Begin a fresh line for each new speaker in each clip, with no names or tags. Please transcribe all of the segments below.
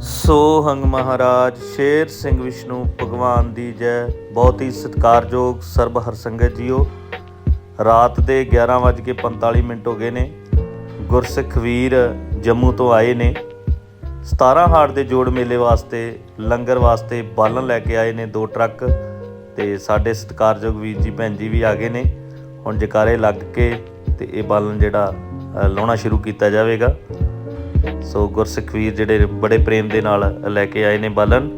ਸੋ ਹੰਗ ਮਹਾਰਾਜ, ਸ਼ੇਰ ਸਿੰਘ ਵਿਸ਼ਨੂੰ ਭਗਵਾਨ ਦੀ ਜੈ। ਬਹੁਤ ਹੀ ਸਤਿਕਾਰਯੋਗ ਸਰਬ ਹਰਸੰਗਤ ਜੀਓ, ਰਾਤ ਦੇ 11:45 ਮਿੰਟ ਹੋ ਗਏ ਨੇ। ਗੁਰਸਿੱਖ ਵੀਰ ਜੰਮੂ ਤੋਂ ਆਏ ਨੇ। 17 ਹਾੜ ਦੇ ਜੋੜ ਮੇਲੇ ਵਾਸਤੇ, ਲੰਗਰ ਵਾਸਤੇ ਬਾਲਣ ਲੈ ਕੇ ਆਏ ਨੇ ਦੋ ਟਰੱਕ ਤੇ ਸਾਡੇ ਸਤਿਕਾਰਯੋਗ ਵੀਰ ਜੀ ਭੈਣ ਜੀ ਵੀ ਆ ਗਏ ਨੇ। ਹੁਣ ਜਕਾਰੇ ਲੱਗ ਕੇ ਤੇ ਇਹ ਬਾਲਣ ਜਿਹੜਾ ਲਾਉਣਾ ਸ਼ੁਰੂ ਕੀਤਾ ਜਾਵੇਗਾ। ਸੋ ਗੁਰਸਿੱਖ ਵੀਰ ਜਿਹੜੇ ਬੜੇ ਪ੍ਰੇਮ ਦੇ ਨਾਲ ਲੈ ਕੇ ਆਏ ਨੇ ਬਾਲਣ।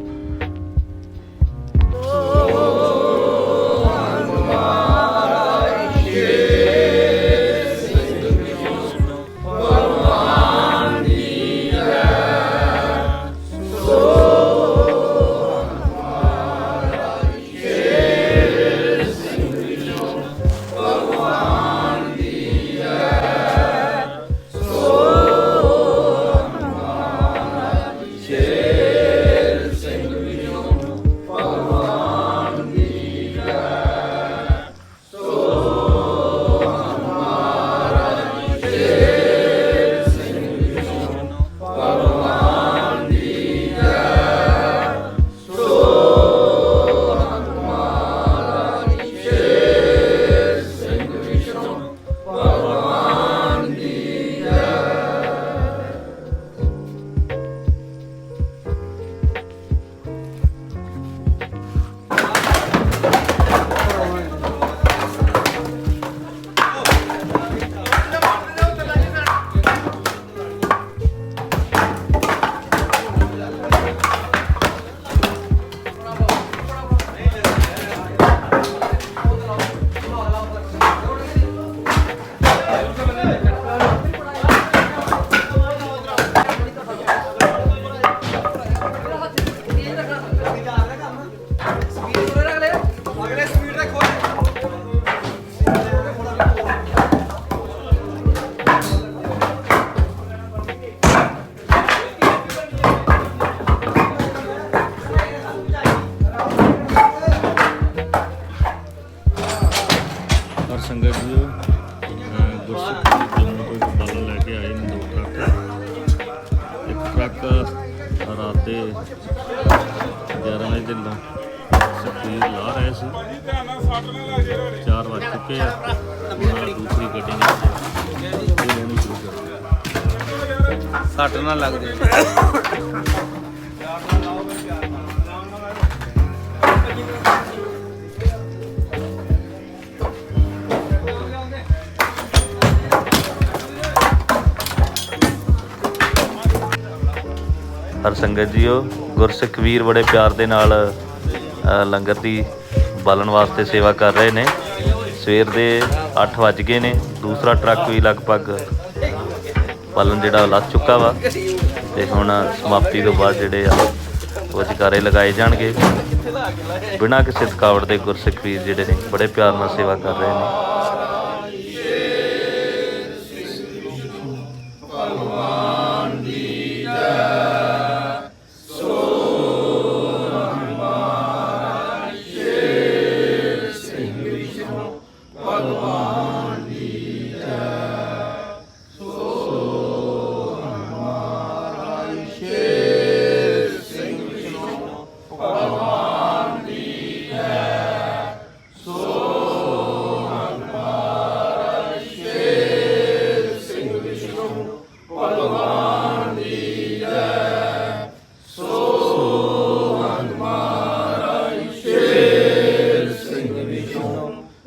ਸੰਗਤ ਜੀ। ਗੁਰਸਿੱਖ ਜੰਮੂ ਤੋਂ ਇੱਕ ਲੈ ਕੇ ਆਏ ਨੇ, ਦੋ ਟਰੱਕ। ਇੱਕ ਟਰੱਕ ਰਾਤ ਦੇ 11 ਵਜੇ ਦੇ ਲਾ ਸਪੀਡ ਲਾ ਰਹੇ ਸੀ। 4 ਵਜ ਚੁੱਕੇ ਆ। ਦੂਸਰੀ ਗੱਡੀ ਨੇ ਉਹ ਸ਼ੁਰੂ ਕਰ
ਸੱਟ ਨਾ ਲੱਗ ਜੇ
ਹਰ ਸੰਗਤ ਜੀਓ, ਗੁਰਸਿੱਖ ਵੀਰ ਬੜੇ ਪਿਆਰ ਦੇ ਨਾਲ ਲੰਗਰ ਦੀ ਬਾਲਣ ਵਾਸਤੇ ਸੇਵਾ ਕਰ ਰਹੇ ਨੇ। ਸਵੇਰ ਦੇ 8 ਵੱਜ ਗਏ ਨੇ, ਦੂਸਰਾ ਟਰੱਕ ਵੀ ਲਗਭਗ ਬਾਲਣ ਜਿਹੜਾ ਲੱਗ ਚੁੱਕਾ ਵਾ। ਤੇ ਹੁਣ ਸਮਾਪਤੀ ਤੋਂ ਬਾਅਦ ਜਿਹੜੇ ਆ ਉਹ ਜਕਾਰੇ ਲਗਾਏ ਜਾਣਗੇ। ਬਿਨਾਂ ਕਿਸੇ ਥਕਾਵਟ ਦੇ ਗੁਰਸਿੱਖ ਵੀਰ ਜਿਹੜੇ ਨੇ, ਬੜੇ ਪਿਆਰ ਨਾਲ ਸੇਵਾ ਕਰ ਰਹੇ ਨੇ।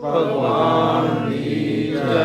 ਭਗਵਾਨ ਦੀ ਜੈ